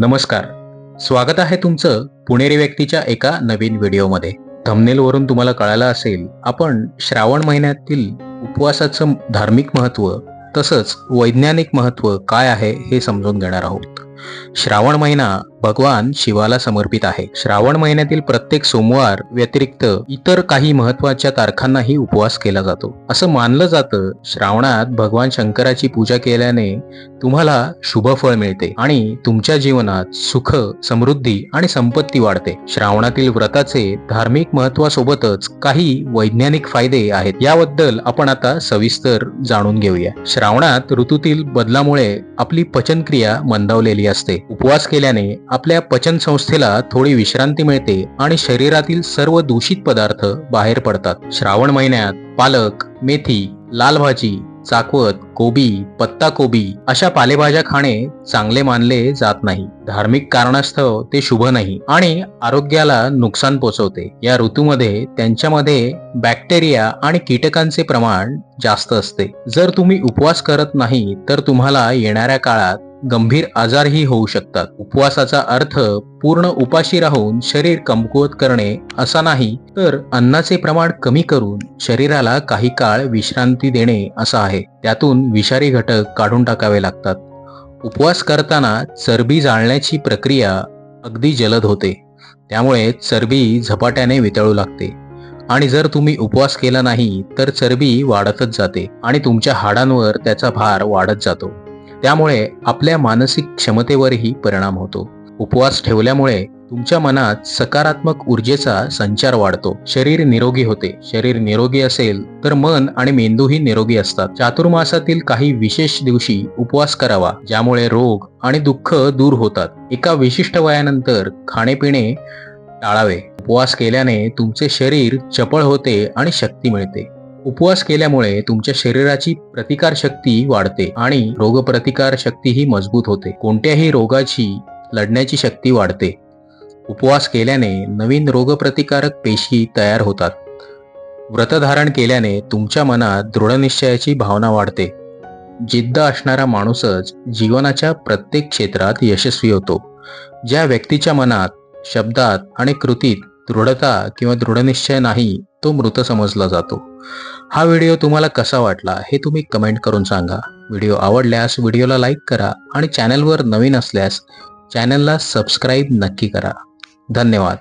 नमस्कार. स्वागत आहे तुमचं पुणेरी व्यक्तीच्या एका नवीन व्हिडिओमध्ये. थंबनेलवरून तुम्हाला कळालं असेल आपण श्रावण महिन्यातील उपवासाचं धार्मिक महत्त्व तसंच वैज्ञानिक महत्त्व काय आहे हे समजून घेणार आहोत. श्रावण महिना भगवान शिवाला समर्पित आहे. श्रावण महिन्यातील प्रत्येक सोमवार व्यतिरिक्त इतर काही महत्त्वाच्या तारखांनाही उपवास केला जातो. असं मानलं जातं श्रावणात भगवान शंकराची पूजा केल्याने तुम्हाला शुभ फळ मिळते आणि तुमच्या जीवनात सुख समृद्धी आणि संपत्ती वाढते. श्रावणातील व्रताचे धार्मिक महत्वासोबतच काही वैज्ञानिक फायदे आहेत. याबद्दल आपण आता सविस्तर जाणून घेऊया. श्रावणात ऋतूतील बदलामुळे आपली पचनक्रिया मंदावलेली असते. उपवास केल्याने आपल्या पचन संस्थेला थोडी विश्रांती मिळते आणि शरीरातील सर्व दूषित पदार्थ बाहेर पडतात. श्रावण महिन्यात पालक मेथी लाल भाजी चाकवत कोबी पत्ता कोबी अशा पालेभाज्या खाणे चांगले मानले जात नाही. धार्मिक कारणास्तव ते शुभ नाही आणि आरोग्याला नुकसान पोचवते. या ऋतूमध्ये त्यांच्यामध्ये बॅक्टेरिया आणि कीटकांचे प्रमाण जास्त असते. जर तुम्ही उपवास करत नाही तर तुम्हाला येणाऱ्या काळात गंभीर आजारही होऊ शकतात. उपवासाचा अर्थ पूर्ण उपाशी राहून शरीर कमकुवत करणे असा नाही तर अन्नाचे प्रमाण कमी करून शरीराला काही काळ विश्रांती देणे असा आहे. त्यातून विषारी घटक काढून टाकावे लागतात. उपवास करताना चरबी जाळण्याची प्रक्रिया अगदी जलद होते. त्यामुळे चरबी झपाट्याने वितळू लागते. आणि जर तुम्ही उपवास केला नाही तर चरबी वाढतच जाते आणि तुमच्या हाडांवर त्याचा भार वाढत जातो. त्यामुळे आपल्या मानसिक क्षमतेवरही परिणाम होतो. उपवास ठेवल्यामुळे तुमच्या मनात सकारात्मक ऊर्जेचा संचार वाढतो. शरीर निरोगी होते. शरीर निरोगी असेल तर मन आणि मेंदूही निरोगी असतात. चातुर्मासातील काही विशेष दिवशी उपवास करावा ज्यामुळे रोग आणि दुःख दूर होतात. एका विशिष्ट वयानंतर खाणेपिणे टाळावे. उपवास केल्याने तुमचे शरीर चपळ होते आणि शक्ती मिळते. उपवास केल्यामुळे तुमच्या शरीराची प्रतिकार शक्ती वाढते आणि रोगप्रतिकार शक्तीही मजबूत होते. कोणत्याही रोगाची लढण्याची शक्ती वाढते. उपवास केल्याने नवीन रोगप्रतिकारक पेशी तयार होतात. व्रतधारण केल्याने तुमच्या मनात दृढनिश्चयाची भावना वाढते. जिद्द असणारा माणूसच जीवनाच्या प्रत्येक क्षेत्रात यशस्वी होतो. ज्या व्यक्तीच्या मनात शब्दात आणि कृतीत दृढता किंवा दृढनिश्चय नाही तो मृत समजला जातो. हा व्हिडिओ तुम्हाला कसा वाटला हे तुम्ही कमेंट करून सांगा. व्हिडिओ आवडल्यास व्हिडिओला लाईक करा आणि चॅनलवर नवीन असल्यास चॅनलला सबस्क्राईब नक्की करा. धन्यवाद.